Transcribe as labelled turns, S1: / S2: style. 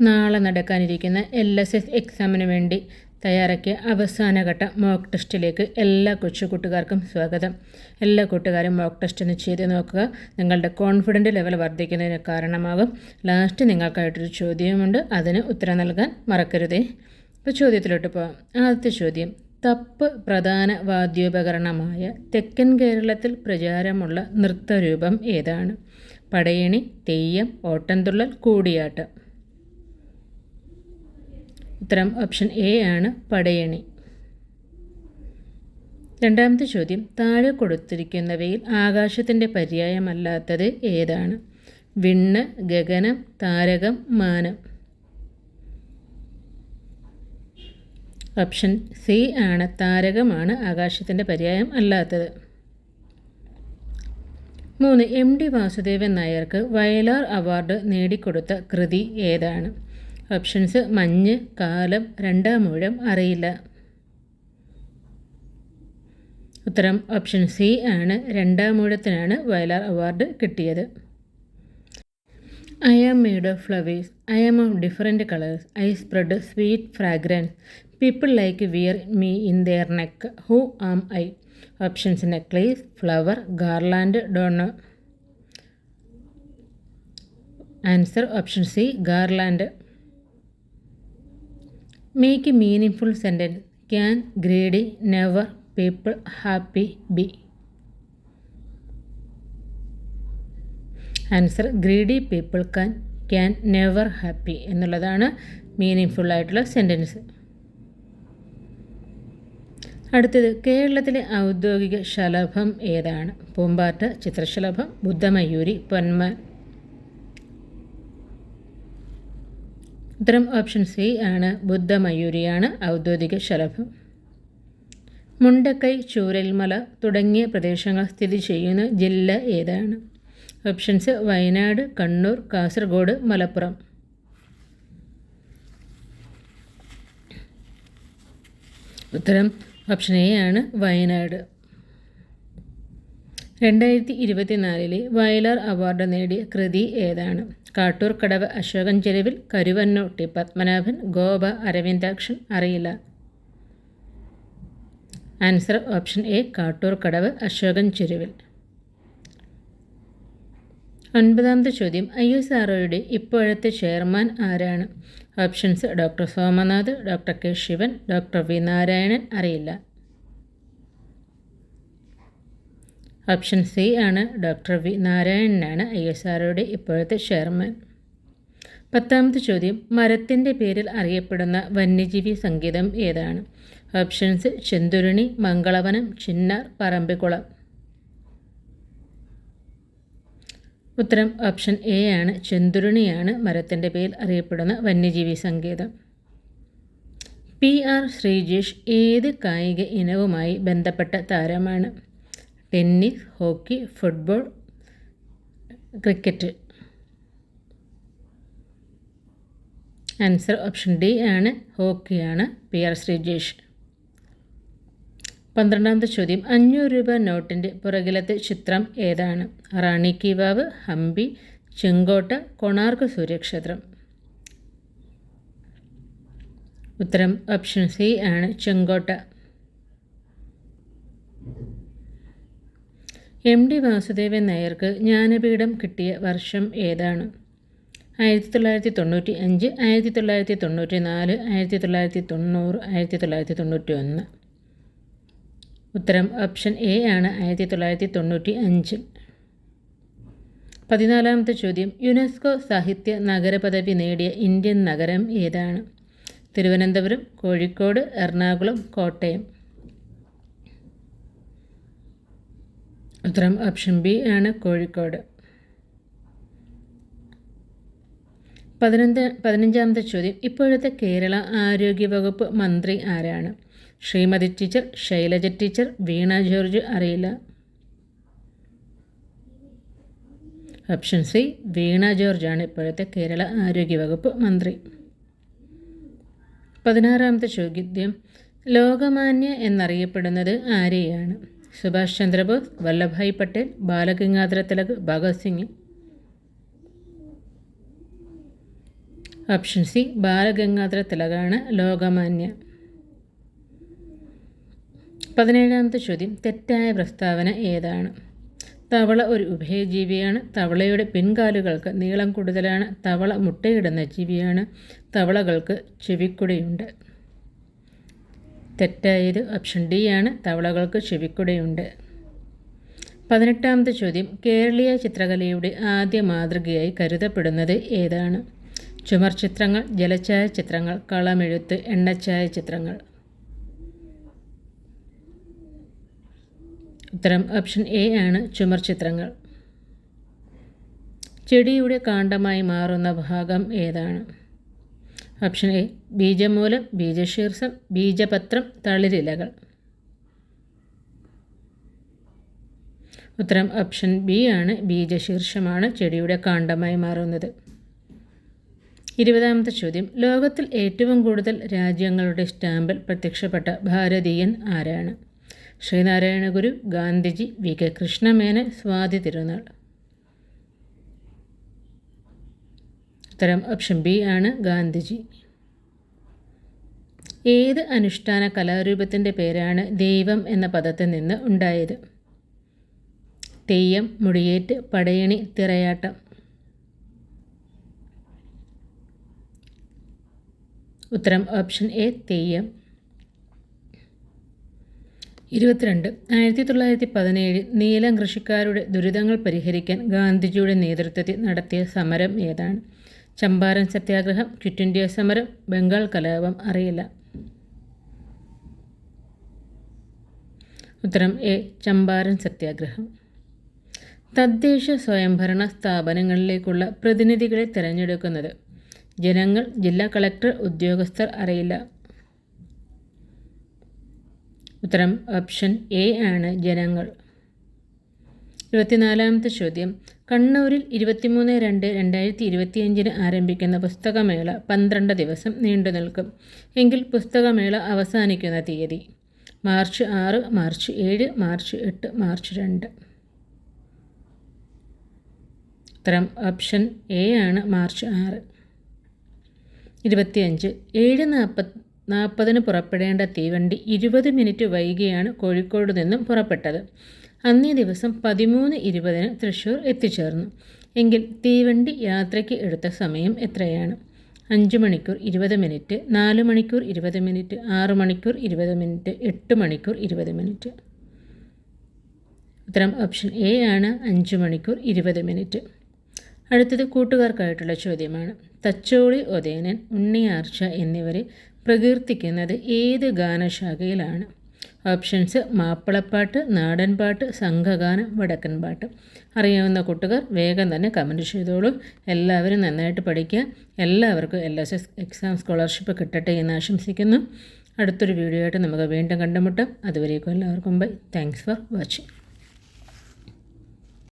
S1: നാളെ നടക്കാനിരിക്കുന്ന L S S എക്സാമിന് വേണ്ടി തയ്യാറാക്കിയ അവസാനഘട്ട മോക്ക് ടെസ്റ്റിലേക്ക് എല്ലാ കൊച്ചു കൂട്ടുകാർക്കും സ്വാഗതം. എല്ലാ കൂട്ടുകാരും മോക്ക് ടെസ്റ്റ് ഒന്ന് ചെയ്ത് നോക്കുക. നിങ്ങളുടെ കോൺഫിഡന്റ് ലെവൽ വർദ്ധിക്കുന്നതിന് കാരണമാകും. ലാസ്റ്റ് നിങ്ങൾക്കായിട്ടൊരു ചോദ്യമുണ്ട്. അതിന് ഉത്തരം നൽകാൻ മറക്കരുതേ. ഇപ്പോൾ ചോദ്യത്തിലോട്ട് പോകാം ആദ്യത്തെ ചോദ്യം. തപ്പ് പ്രധാന വാദ്യോപകരണമായ തെക്കൻ കേരളത്തിൽ പ്രചാരമുള്ള നൃത്തരൂപം ഏതാണ്? പടയണി തെയ്യം ഓട്ടംതുള്ളൽ കൂടിയാട്ടം. ഉത്തരം ഓപ്ഷൻ എ ആണ് പടയണി. രണ്ടാമത്തെ ചോദ്യം താഴെ കൊടുത്തിരിക്കുന്നവയിൽ ആകാശത്തിന്റെ പര്യായമല്ലാത്തത് ഏതാണ്? വിണ്ണ് ഗഗനം താരകം മാനം. ഓപ്ഷൻ സി ആണ് താരകമാണ് ആകാശത്തിന്റെ പര്യായം അല്ലാത്തത്. മൂന്ന് എം ഡി വാസുദേവൻ നായർക്ക് വയലാർ അവാർഡ് നേടിക്കൊടുത്ത കൃതി ഏതാണ്? ഓപ്ഷൻസ് മഞ്ഞ് കാലം രണ്ടാം മൂഴം അറിയില്ല. ഉത്തരം ഓപ്ഷൻ സി ആണ്. രണ്ടാം മൂഴത്തിനാണ് വയലാർ അവാർഡ് കിട്ടിയത്. I am made of flowers I am of different colours I spread sweet fragrance people like wear me in their neck who am I options necklace flower garland dunno answer option C garland make a meaning sentence can greedy never people happy B answer greedy people can can never happy എന്നുള്ളതാണ് meaning full ആയിട്ടുള്ള sentence അടുത്തത് കേരളത്തിലെ ഔദ്യോഗിക ശലഭം ഏതാണ്? പൂമ്പാറ്റ ചിത്രശലഭം ബുദ്ധമയൂരി പൊന്മാൻ ഉത്തരം option C ആണ് ബുദ്ധമയൂരിയാണ് ഔദ്യോഗിക ശലഭം. മുണ്ടക്കൈ ചൂരൽമല തുടങ്ങിയ പ്രദേശങ്ങൾ സ്ഥിതി ചെയ്യുന്ന ജില്ല ഏതാണ്? ഓപ്ഷൻസ് വയനാട് കണ്ണൂർ കാസർഗോഡ് മലപ്പുറം. ഉത്തരം ഓപ്ഷൻ എ ആണ് വയനാട്. രണ്ടായിരത്തി ഇരുപത്തിനാലിലെ വയലാർ അവാർഡ് നേടിയ കൃതി ഏതാണ്? കാട്ടൂർ കടവ് അശോകൻ ചെരുവിൽ കരുവന്നോട്ടി പത്മനാഭൻ ഗോപ അരവിന്ദാക്ഷൻ അറിയില്ല. Answer option A Kattoor Kadavu Ashokan Charuvil. ഒൻപതാമത്തെ ചോദ്യം. ഐ എസ് ആർ ഒയുടെ ഇപ്പോഴത്തെ ചെയർമാൻ ആരാണ്? Options doctor Somanath doctor K Sivan doctor V Narayanan അറിയില്ല. ഓപ്ഷൻ സി ആണ് ഡോക്ടർ വി നാരായണനാണ് ഐ എസ് ആർഒയുടെ ഇപ്പോഴത്തെ ചെയർമാൻ പത്താമത്തെ ചോദ്യം മരത്തിന്റെ പേരിൽ അറിയപ്പെടുന്ന വന്യജീവി സംഗീതം ഏതാണ്? ഓപ്ഷൻസ് ചെന്തുരുണി മംഗളവനം ചിന്നാർ പറമ്പിക്കുളം. ഉത്തരം ഓപ്ഷൻ എ ആണ്. ചെന്തുരുണിയാണ് മരത്തിന്റെ പേരിൽ അറിയപ്പെടുന്ന വന്യജീവി സംഗീതം പി ആർ ശ്രീജേഷ് ഏത് കായിക ഇനവുമായി ബന്ധപ്പെട്ട താരമാണ്? Tennis hockey football cricket. Answer option D ആണ്. ഹോക്കിയാണ്. P R Sreejesh. പന്ത്രണ്ടാമത്തെ ചോദ്യം. അഞ്ഞൂറ് രൂപ നോട്ടിന്റെ പുറകിലത്തെ ചിത്രം ഏതാണ്? റാണി കി വാവ് ഹംപി ചെങ്കോട്ട കൊണാർക്ക് സൂര്യക്ഷേത്രം. ഉത്തരം ഓപ്ഷൻ സി ആണ്. ചെങ്കോട്ട. എം ഡി വാസുദേവൻ നായർക്ക് ജ്ഞാനപീഠം കിട്ടിയ വർഷം ഏതാണ്? ആയിരത്തി തൊള്ളായിരത്തി തൊണ്ണൂറ്റി അഞ്ച് ആയിരത്തി തൊള്ളായിരത്തി തൊണ്ണൂറ്റി നാല് ആയിരത്തി തൊള്ളായിരത്തി തൊണ്ണൂറ് ആയിരത്തി തൊള്ളായിരത്തി തൊണ്ണൂറ്റി ഒന്ന് ഉത്തരം ഓപ്ഷൻ എ ആണ് ആയിരത്തി തൊള്ളായിരത്തി തൊണ്ണൂറ്റി അഞ്ച് പതിനാലാമത്തെ ചോദ്യം. യുനെസ്കോ സാഹിത്യ നഗര പദവി നേടിയ ഇന്ത്യൻ നഗരം ഏതാണ്? തിരുവനന്തപുരം കോഴിക്കോട് എറണാകുളം കോട്ടയം. ഉത്തരം ഓപ്ഷൻ ബി ആണ് കോഴിക്കോട്. പതിനഞ്ച് പതിനഞ്ചാമത്തെ ചോദ്യം. ഇപ്പോഴത്തെ കേരള ആരോഗ്യവകുപ്പ് മന്ത്രി ആരാണ്? ശ്രീമതി ടീച്ചർ ശൈലജ ടീച്ചർ വീണ ജോർജ് അറിയില്ല. ഓപ്ഷൻ സി വീണ ജോർജ് ആണ് ഇപ്പോഴത്തെ കേരള ആരോഗ്യവകുപ്പ് മന്ത്രി. പതിനാറാമത്തെ ചോദ്യം. ലോകമാന്യ എന്നറിയപ്പെടുന്നത് ആരെയാണ്? സുഭാഷ് ചന്ദ്രബോസ് വല്ലഭായ് പട്ടേൽ ബാലഗംഗാധര തിലക് ഭഗത് സിംഗ്. ഓപ്ഷൻ സി ബാലഗംഗാധര തിലകാണ് ലോകമാന്യ. പതിനേഴാമത്തെ ചോദ്യം തെറ്റായ പ്രസ്താവന ഏതാണ്? തവള ഒരു ഉഭയജീവിയാണ്. തവളയുടെ പിൻകാലുകൾക്ക് നീളം കൂടുതലാണ്. തവള മുട്ടയിടുന്ന ജീവിയാണ്. തവളകൾക്ക് ചെവിക്കുടയുണ്ട്. തെറ്റായത് ഓപ്ഷൻ ഡി ആണ്. തവളകൾക്ക് ചെവിക്കുടയുണ്ട്. പതിനെട്ടാമത്തെ ചോദ്യം. കേരളീയ ചിത്രകലയുടെ ആദ്യ മാതൃകയായി കരുതപ്പെടുന്നത് ഏതാണ്? ചുമർ ചിത്രങ്ങൾ ജലഛായ ചിത്രങ്ങൾ കളമെഴുത്ത് എണ്ണച്ചായ ചിത്രങ്ങൾ. ഉത്തരം ഓപ്ഷൻ എ ആണ്. ചുമർ ചിത്രങ്ങൾ. ചെടിയുടെ കാണ്ഡമായി മാറുന്ന ഭാഗം ഏതാണ്? ഓപ്ഷൻ എ ബീജമൂലം ബീജശീർഷം ബീജപത്രം തളിരിലകൾ. ഉത്തരം ഓപ്ഷൻ ബി ആണ്. ബീജശീർഷമാണ്. ചെടിയുടെ കാണ്ഡമായി മാറുന്നത്. ഇരുപതാമത്തെ ചോദ്യം. ലോകത്തിൽ ഏറ്റവും കൂടുതൽ രാജ്യങ്ങളുടെ സ്റ്റാമ്പിൽ പ്രത്യക്ഷപ്പെട്ട ഭാരതീയൻ ആരാണ്? Sreenarayana Guru Gandhiji V K Krishnamenon Swathi Thirunal. ഉത്തരം ഓപ്ഷൻ ബി ആണ് ഗാന്ധിജി. ഏത് അനുഷ്ഠാന കലാരൂപത്തിന്റെ പേരാണ് ദൈവം എന്ന പദത്തിൽ നിന്ന് ഉണ്ടായത്? തെയ്യം മുടിയേറ്റ് പടയണി തിറയാട്ടം ഉത്തരം ഓപ്ഷൻ എ തെയ്യം. ഇരുപത്തിരണ്ട് ആയിരത്തി തൊള്ളായിരത്തി പതിനേഴിൽ നീലം കൃഷിക്കാരുടെ ദുരിതങ്ങൾ പരിഹരിക്കാൻ ഗാന്ധിജിയുടെ നേതൃത്വത്തിൽ നടത്തിയ സമരം ഏതാണ്? ചമ്പാരൻ സത്യാഗ്രഹം ക്വിറ്റ് ഇന്ത്യ സമരം ബംഗാൾ കലാപം അറിയില്ല. ഉത്തരം എ ചമ്പാരൻ സത്യാഗ്രഹം. തദ്ദേശ സ്വയംഭരണ സ്ഥാപനങ്ങളിലേക്കുള്ള പ്രതിനിധികളെ തിരഞ്ഞെടുക്കുന്നത് ജനങ്ങൾ ജില്ലാ കളക്ടർ ഉദ്യോഗസ്ഥർ അറിയില്ല. ഉത്തരം ഓപ്ഷൻ എ ആണ് ജനങ്ങൾ. ഇരുപത്തിനാലാമത്തെ ചോദ്യം. കണ്ണൂരിൽ ഇരുപത്തിമൂന്ന് രണ്ട് രണ്ടായിരത്തി ഇരുപത്തിയഞ്ചിന് ആരംഭിക്കുന്ന പുസ്തകമേള പന്ത്രണ്ട് ദിവസം നീണ്ടു നിൽക്കും. എങ്കിൽ പുസ്തകമേള അവസാനിക്കുന്ന തീയതി. മാർച്ച് ആറ് മാർച്ച് ഏഴ് മാർച്ച് എട്ട് മാർച്ച് രണ്ട്. ഉത്തരം ഓപ്ഷൻ എ ആണ് മാർച്ച് ആറ്. ഇരുപത്തിയഞ്ച്. ഏഴ് നാൽപ്പത് നാൽപ്പതിന് പുറപ്പെടേണ്ട തീവണ്ടി ഇരുപത് മിനിറ്റ് വൈകിയാണ് കോഴിക്കോട് നിന്നും പുറപ്പെട്ടത്. അന്നേ ദിവസം പതിമൂന്ന് ഇരുപതിന് തൃശ്ശൂർ എത്തിച്ചേർന്നു. എങ്കിൽ തീവണ്ടി യാത്രയ്ക്ക് എടുത്ത സമയം എത്രയാണ്? അഞ്ച് മണിക്കൂർ ഇരുപത് മിനിറ്റ് നാല് മണിക്കൂർ ഇരുപത് മിനിറ്റ് ആറ് മണിക്കൂർ ഇരുപത് മിനിറ്റ് എട്ട് മണിക്കൂർ ഇരുപത് മിനിറ്റ്. ഉത്തരം ഓപ്ഷൻ എ ആണ്. അഞ്ച് മണിക്കൂർ ഇരുപത് മിനിറ്റ്. അടുത്തത് കൂട്ടുകാർക്കായിട്ടുള്ള ചോദ്യമാണ്. തച്ചോളി ഉദയനൻ ഉണ്ണിയാർച്ച എന്നിവരെ പ്രകീർത്തിക്കുന്നത് ഏത് ഗാനശാഖയിലാണ്? ഓപ്ഷൻസ് മാപ്പിളപ്പാട്ട് നാടൻപാട്ട് സംഘഗാനം വടക്കൻ പാട്ട് അറിയാവുന്ന കൂട്ടുകാർ വേഗം തന്നെ കമന്റ് ചെയ്തോളൂ. എല്ലാവരും നന്നായിട്ട് പഠിക്കുക. എല്ലാവർക്കും L S S exam scholarship കിട്ടട്ടെ എന്ന് ആശംസിക്കുന്നു. അടുത്തൊരു വീഡിയോ ആയിട്ട് നമുക്ക് വീണ്ടും കണ്ടുമുട്ടാം. അതുവരേക്കും എല്ലാവർക്കും ബൈ താങ്ക്സ് ഫോർ വാച്ചിങ്